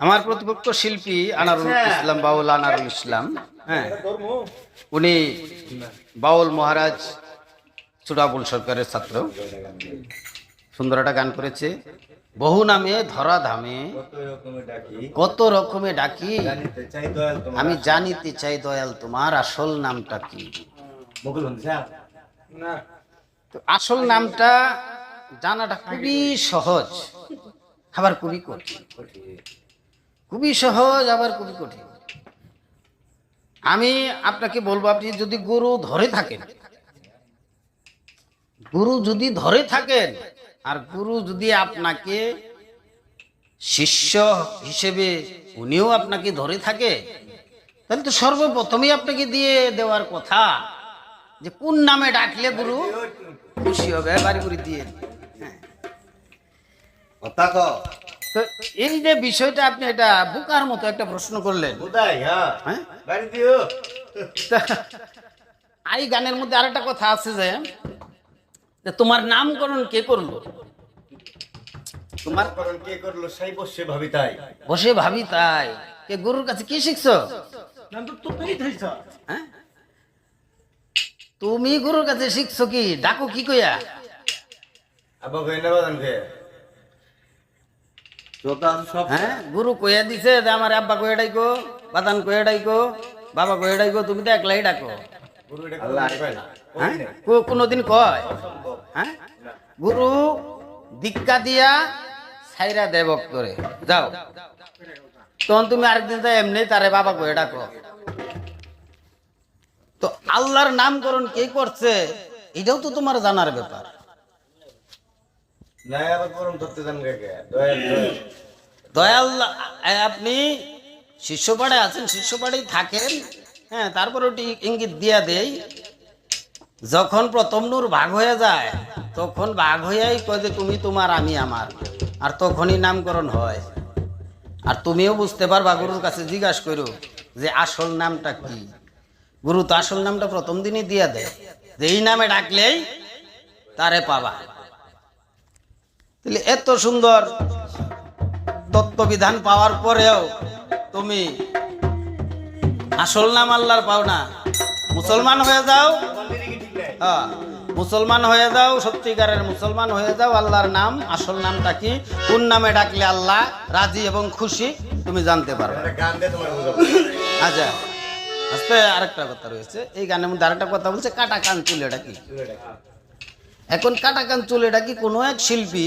আমার প্রতিপক্ষ শিল্পী আনারুল ইসলাম বাউল আনারুল ইসলাম। হ্যাঁ। উনি বাউল মহারাজ চূড়াবুল সরকারের ছাত্র। সুন্দর একটা গান করেছে। বহু নামে ধরা ধামে কত রকমে ডাকি। আমি জানিতে চাই দয়াল তোমার আসল নামটা কি? তো আসল নামটা জানাটা খুবই সহজ। আবার খুবই কঠিন। খুবই সহজ, আবার খুবই কঠিন। আমি আপনাকে বলব, আপনি যদি গরু ধরে থাকেন, গুরু যদি ধরে থাকেন, আর গুরু যদি আপনাকে শিষ্য হিসেবে উনিও আপনাকে ধরে থাকে, তাহলে তো সর্বপ্রথমেই আপনাকে দিয়ে দেওয়ার কথা, যে কোন নামে ডাকলে গুরু খুশি হবে, বাড়ি করে দিয়ে হ্যাঁ। তো এই যে বিষয়টা আপনি এটা বোকার মতো একটা প্রশ্ন করলেন। হ্যাঁ। এই গানের মধ্যে আরেকটা কথা আছে যে যে তোমার নামকরণ কে করল? তোমার কে করল? সেই বসে ভাবি তাই। বসে ভাবি তাই। কে গুরুর কাছে কি শিখছো? হ্যাঁ? তুমি গুরুর কাছে শিখছো কি? ডাকো কি কইয়া? আব্বা কই না কে সব হ্যাঁ গুরু কইয়া দিছে যে আমার আব্বা কয়ে ডাইকো বাদান কয়ে ডাইকো বাবা কয়ে ডাইকো তুমি তো একলাই ডাকো। কয় হ্যাঁ কোনোদিন কয়? হ্যাঁ? গুরু দীক্ষা দিয়া সাইরা দেবক করে যাও। তখন তুমি আরেকদিন তো এমনি তারে বাবা কয়ে ডাকো। তো আল্লাহর নামকরণ কে করছে এটাও তো তোমার জানার ব্যাপার। না দয়াল আপনি শিষ্যপাড়ে আছেন, শিষ্যপাড়েই থাকেন। হ্যাঁ তারপর ওটি ইঙ্গিত দিয়া দেই, যখন প্রথম নূর ভাগ হয়ে যায়, তখন ভাগ হইয়াই কয় যে, তুমি তোমার, আমি আমার। আর তখনই নামকরণ হয়। আর তুমিও বুঝতে পারবা, গুরুর কাছে জিজ্ঞাসা করো যে, আসল নামটা কি? গুরু তো আসল নামটা প্রথম দিনই দিয়া দেয়। যে, এই নামে ডাকলেই তারে পাবা। তাহলে এত সুন্দর তত্ত্ববিধান পাওয়ার পরেও তুমি আসল নাম আল্লাহর পাও না। মুসলমান হয়ে যাও। হ্যাঁ, মুসলমান হয়ে যাও সত্যিকারের মুসলমান হয়ে যাও আল্লাহর নাম আসল নামটা কি? কোন নামে ডাকলে আল্লাহ রাজি এবং খুশি তুমি জানতে পারবে। আচ্ছা আস্তে আরেকটা কথা রয়েছে। এই গানের মধ্যে আরেকটা কথা বলছে কাটা কান চুলেটা কি এখন কাটা কান চুলেটা কি কোনো এক শিল্পী?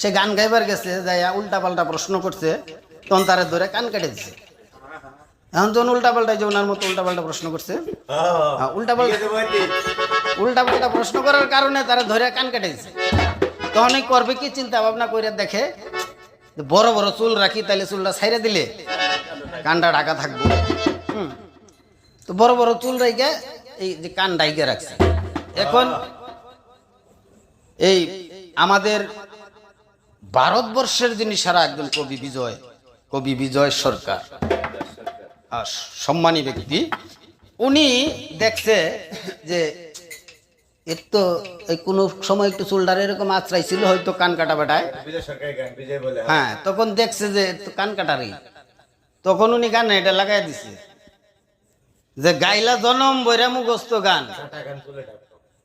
সে গান গাইবার গেছে যাইয়া উল্টা পাল্টা প্রশ্ন করছে তখন তারে ধরে কান কেটে দিছে। এখন যখন উল্টা পাল্টা যে ওনার মতো উল্টা পাল্টা প্রশ্ন করছে হ্যাঁ, উল্টা পাল্টা উল্টা পাল্টা প্রশ্ন করার কারণে তারা ধরে কান কেটে দিছে। তখন করবে কি চিন্তা ভাবনা করে দেখে বড় বড় চুল রাখি তাহলে চুলটা ছাইরে দিলে কানটা ঢাকা থাকবে। হুম। তো বড় বড় চুল রাইকে এই যে কান ডাইকে রাখছে। এখন এই আমাদের ভারতবর্ষের যিনি সারা একজন কবি বিজয় কবি বিজয় সরকার সম্মানী ব্যক্তি উনি দেখছে যে এর তো কোনো সময় একটু চুলডার এরকম আশ্রাইছিল হয়তো কান কাটা বেটায়। হ্যাঁ তখন দেখছে যে তো কান কাটারই। তখন উনি গান এটা লাগাই দিছে যে গাইলা জনম বৈরা মুখস্থ গান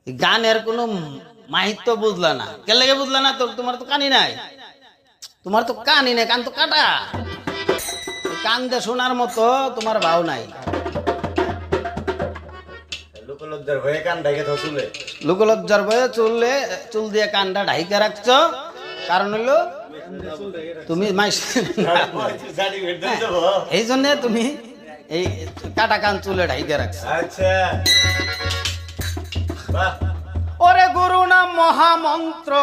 গানের কোনো মাহিত্য বুঝলা না। কে লেগে বুঝলা না তোর? তোমার তো কানি নাই। তোমার তো কানি নাই কান তো কাটা। কান দিয়ে শোনার মতো তোমার ভাও নাই। লোকলজ্জার কান তো চুললে চুল দিয়ে কানটা ঢাইকা রাখছো। কারণ হলো তুমি এই জন্য তুমি এই কাটা কান চুলে ঢাইকা রাখছো। আচ্ছা। ওরে মহামন্ত্র।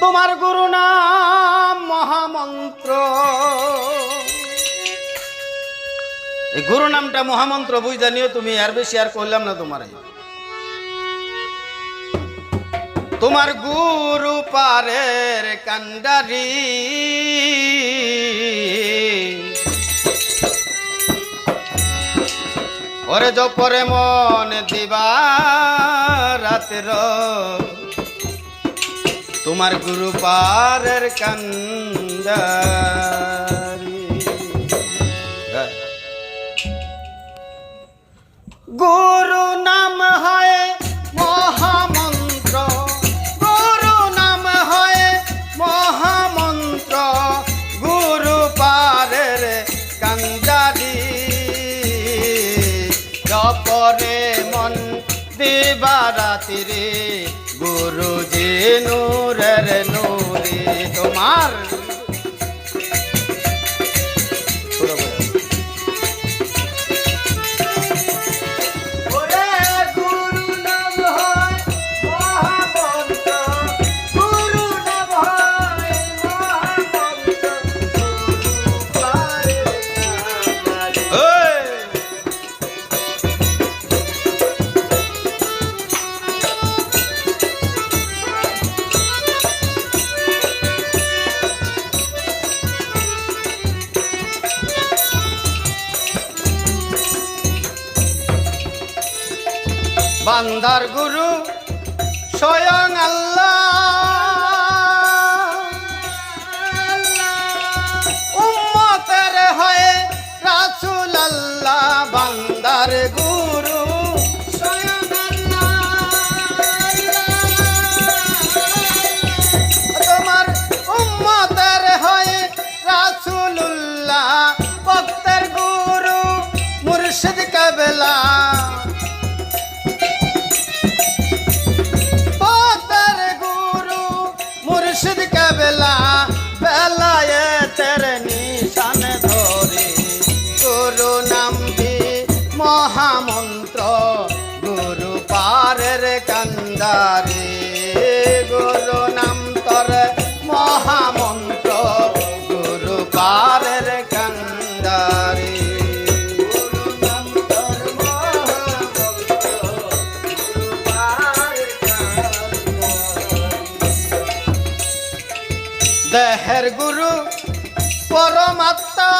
তোমার গুরু নাম মহামন্ত্র। এই গুরু নামটা মহামন্ত্র বুঝ জানিও তুমি, আর বেশি আর করলাম না তোমার। তোমার গুরু পারের কান্ডারি করে পরে মন দিবা রাতের। তোমার গুরু পারের কান্দারি গো বান্দার গুরু স্বয়ং আল্লাহ হরে গুরু নাম তর মহামন্ত্র গুরু পারের কান্দারে। দেহের গুরু পরমাত্মা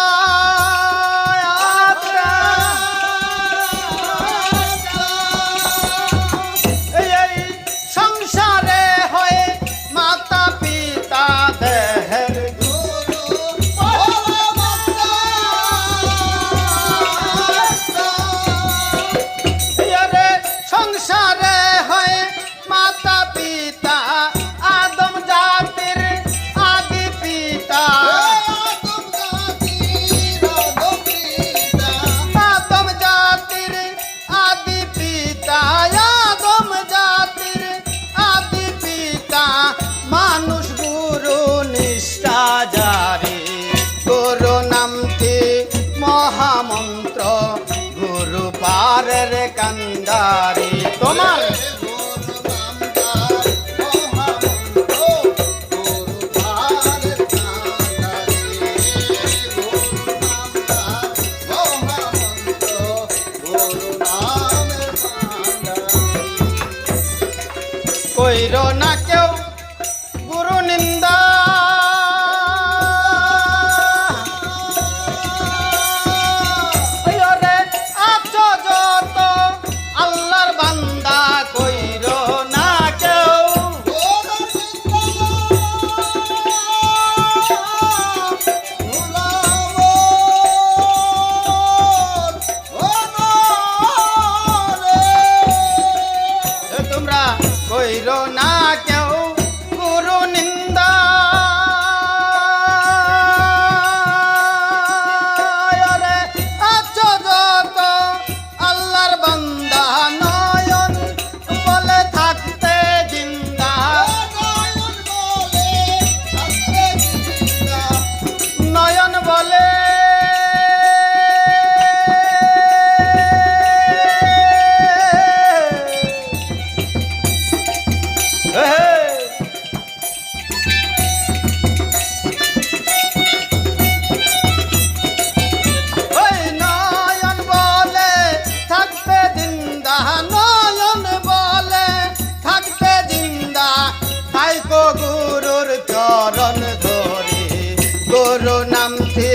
গুরু নামছে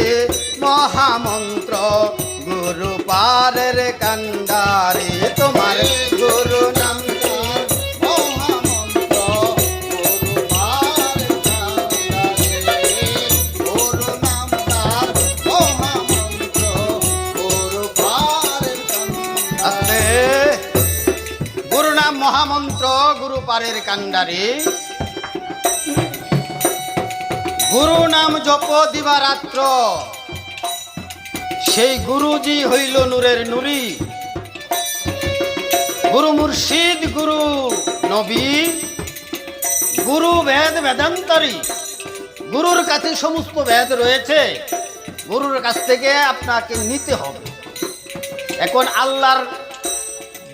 মহামন্ত্র। গুরু পারের কান্দারে তোমার গুরু গুরু নাম মহামন্ত্র গুরু পারের কান্ডারে। গুরু নাম জপ দিবা রাত্র। সেই গুরুজি হইল নূরের নুরি। গুরু মুর্শিদ, গুরু নবী, গুরু বেদ বেদান্তরী। গুরুর কাছে সমস্ত বেদ রয়েছে। গুরুর কাছ থেকে আপনাকে নিতে হবে। এখন আল্লাহর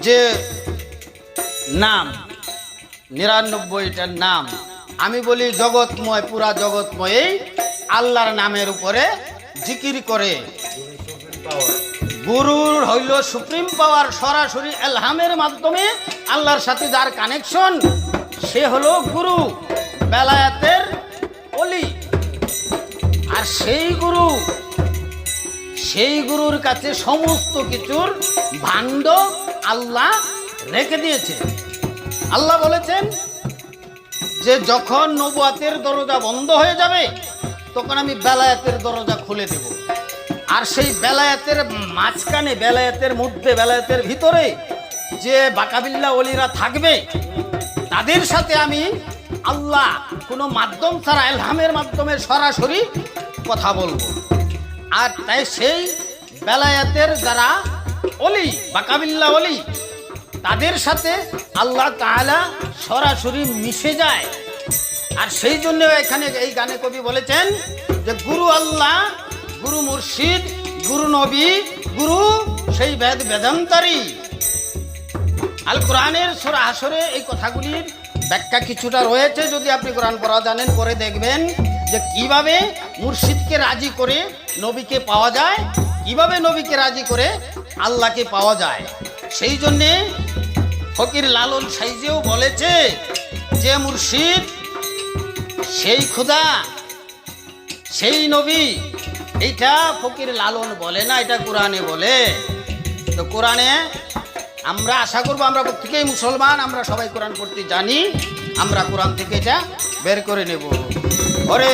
যে নাম, নিরানব্বইটার নাম আমি বলি জগৎময়, পুরা জগৎময় আল্লাহর নামের উপরে জিকির করে। গুরুর হইল সুপ্রিম পাওয়ার সরাসরি এলহামের মাধ্যমে আল্লাহর সাথে যার কানেকশন, সে হলো গুরু বেলায়াতের অলি। আর সেই গুরু, সেই গুরুর কাছে সমস্ত কিছুর ভাণ্ড আল্লাহ রেখে দিয়েছে আল্লাহ বলেছেন যে যখন নবুয়াতের দরজা বন্ধ হয়ে যাবে, তখন আমি বেলায়াতের দরজা খুলে দেব। আর সেই বেলায়াতের মাঝখানে, বেলায়াতের মধ্যে, বেলায়াতের ভিতরে যে বাকাবিল্লা অলিরা থাকবে, তাদের সাথে আমি আল্লাহ কোনো মাধ্যম ছাড়া এলহামের মাধ্যমে সরাসরি কথা বলব। আর তাই সেই বেলায়াতের যারা অলি বাকাবিল্লা অলি তাদের সাথে আল্লাহ তাআলা সরাসরি মিশে যায়। আর সেই জন্য এখানে এই গানে কবি বলেছেন যে, গুরু আল্লাহ, গুরু মুর্শিদ, গুরু নবী, গুরু সেই বেদ বেদান্তারী। আল কোরআনের সুরা আসরে এই কথাগুলির ব্যাখ্যা কিছুটা রয়েছে। যদি আপনি কোরআন পড়া জানেন পরে দেখবেন যে কীভাবে মুর্শিদকে রাজি করে নবীকে পাওয়া যায়, কীভাবে নবীকে রাজি করে আল্লাহকে পাওয়া যায়। সেই জন্যে ফকির লালন সাইজেও বলেছে যে মুর্শিদ, সেই খুদা, সেই নবী, এইটা ফকির লালন বলে না, এটা কোরআনে বলে। তো কোরআনে আমরা আশা করব আমরা প্রত্যেকেই মুসলমান, আমরা সবাই কোরআন পড়তে জানি, আমরা কোরআন থেকে এটা বের করে নেব। ওরে